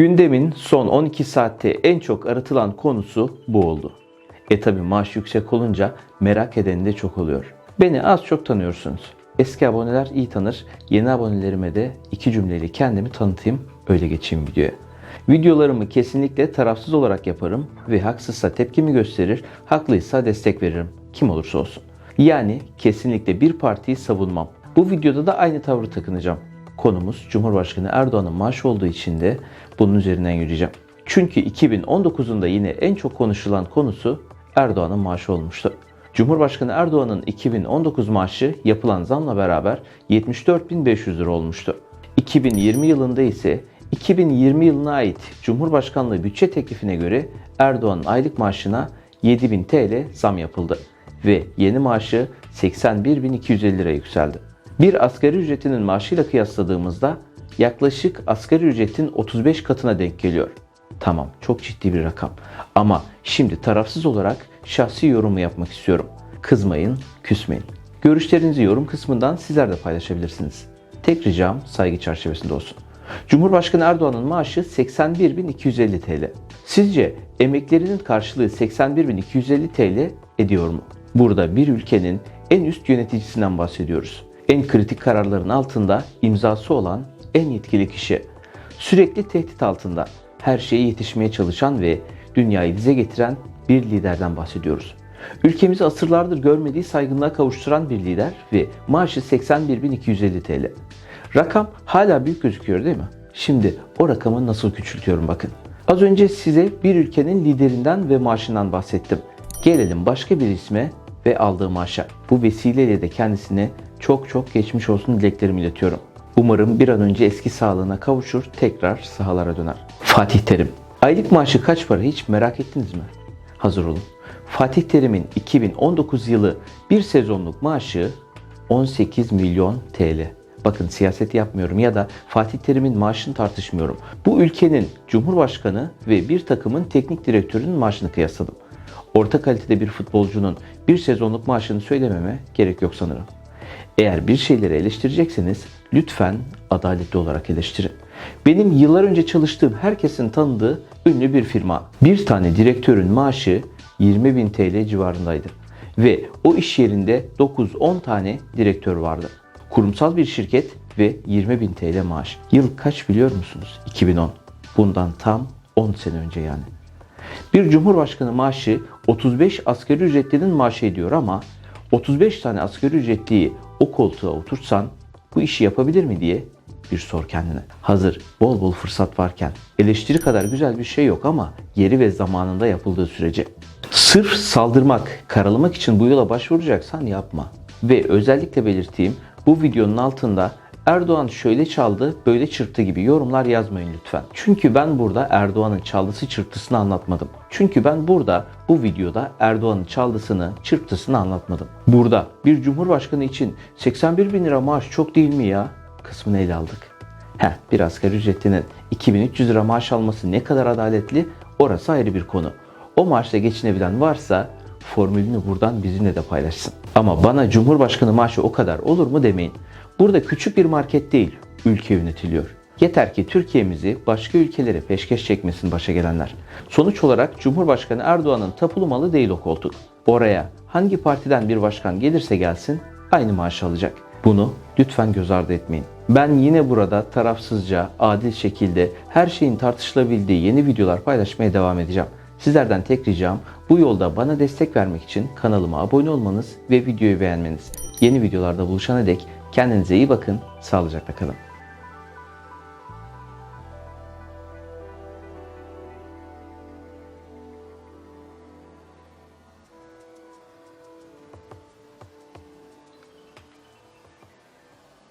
Gündemin son 12 saatte en çok aratılan konusu bu oldu. E tabi maaş yüksek olunca merak edeni de çok oluyor. Beni az çok tanıyorsunuz. Eski aboneler iyi tanır. Yeni abonelerime de iki cümleyle kendimi tanıtayım. Öyle geçeyim videoya. Videolarımı kesinlikle tarafsız olarak yaparım ve haksızsa tepkimi gösterir, haklıysa destek veririm. Kim olursa olsun. Yani kesinlikle bir partiyi savunmam. Bu videoda da aynı tavrı takınacağım. Konumuz Cumhurbaşkanı Erdoğan'ın maaşı olduğu için de bunun üzerinden yürüyeceğim. Çünkü 2019'un da yine en çok konuşulan konusu Erdoğan'ın maaşı olmuştu. Cumhurbaşkanı Erdoğan'ın 2019 maaşı yapılan zamla beraber 74.500 lira olmuştu. 2020 yılında ise 2020 yılına ait Cumhurbaşkanlığı bütçe teklifine göre Erdoğan'ın aylık maaşına 7000 TL zam yapıldı ve yeni maaşı 81.250 lira yükseldi. Bir asgari ücretinin maaşıyla kıyasladığımızda yaklaşık asgari ücretin 35 katına denk geliyor. Tamam çok ciddi bir rakam. Ama şimdi tarafsız olarak şahsi yorumu yapmak istiyorum. Kızmayın, küsmeyin. Görüşlerinizi yorum kısmından sizler de paylaşabilirsiniz. Tek ricam saygı çerçevesinde olsun. Cumhurbaşkanı Erdoğan'ın maaşı 81.250 TL. Sizce emeklerinin karşılığı 81.250 TL ediyor mu? Burada bir ülkenin en üst yöneticisinden bahsediyoruz. En kritik kararların altında imzası olan en yetkili kişi. Sürekli tehdit altında her şeye yetişmeye çalışan ve dünyayı dize getiren bir liderden bahsediyoruz. Ülkemizi asırlardır görmediği saygınlığa kavuşturan bir lider ve maaşı 81.250 TL. Rakam hala büyük gözüküyor değil mi? Şimdi o rakamı nasıl küçültüyorum bakın. Az önce size bir ülkenin liderinden ve maaşından bahsettim. Gelelim başka bir isme ve aldığı maaşa. Bu vesileyle de kendisine çok çok geçmiş olsun dileklerimi iletiyorum. Umarım bir an önce eski sağlığına kavuşur, tekrar sahalara döner. Fatih Terim. Aylık maaşı kaç para hiç merak ettiniz mi? Hazır olun. Fatih Terim'in 2019 yılı bir sezonluk maaşı 18 milyon TL. Bakın siyaset yapmıyorum ya da Fatih Terim'in maaşını tartışmıyorum. Bu ülkenin Cumhurbaşkanı ve bir takımın teknik direktörünün maaşını kıyasladım. Orta kalitede bir futbolcunun bir sezonluk maaşını söylememe gerek yok sanırım. Eğer bir şeyleri eleştirecekseniz lütfen adaletli olarak eleştirin. Benim yıllar önce çalıştığım herkesin tanıdığı ünlü bir firma. Bir tane direktörün maaşı 20.000 TL civarındaydı. Ve o iş yerinde 9-10 tane direktör vardı. Kurumsal bir şirket ve 20.000 TL maaş. Yıl kaç biliyor musunuz? 2010. Bundan tam 10 sene önce yani. Bir cumhurbaşkanı maaşı 35 asgari ücretlinin maaşı ediyor ama 35 tane asgari ücretliyi o koltuğa oturtsan bu işi yapabilir mi diye bir sor kendine. Hazır bol bol fırsat varken eleştiri kadar güzel bir şey yok ama yeri ve zamanında yapıldığı sürece. Sırf saldırmak, karalamak için bu yola başvuracaksan yapma. Ve özellikle belirteyim bu videonun altında Erdoğan şöyle çaldı, böyle çırptı gibi yorumlar yazmayın lütfen. Çünkü ben burada Erdoğan'ın çaldısı çırptısını anlatmadım. Çünkü ben burada bu videoda Erdoğan'ın çaldısını, çırptısını anlatmadım. Burada bir cumhurbaşkanı için 81 bin lira maaş çok değil mi ya? Kısmını ele aldık. Heh, bir asgari ücretlinin 2300 lira maaş alması ne kadar adaletli orası ayrı bir konu. O maaşla geçinebilen varsa formülünü buradan bizimle de paylaşsın. Ama bana Cumhurbaşkanı maaşı o kadar olur mu demeyin. Burada küçük bir market değil, ülke yönetiliyor. Yeter ki Türkiye'mizi başka ülkelere peşkeş çekmesin başa gelenler. Sonuç olarak Cumhurbaşkanı Erdoğan'ın tapulu malı değil o koltuk. Oraya hangi partiden bir başkan gelirse gelsin aynı maaşı alacak. Bunu lütfen göz ardı etmeyin. Ben yine burada tarafsızca, adil şekilde her şeyin tartışılabildiği yeni videolar paylaşmaya devam edeceğim. Sizlerden tek ricam bu yolda bana destek vermek için kanalıma abone olmanız ve videoyu beğenmeniz. Yeni videolarda buluşana dek kendinize iyi bakın, sağlıcakla kalın.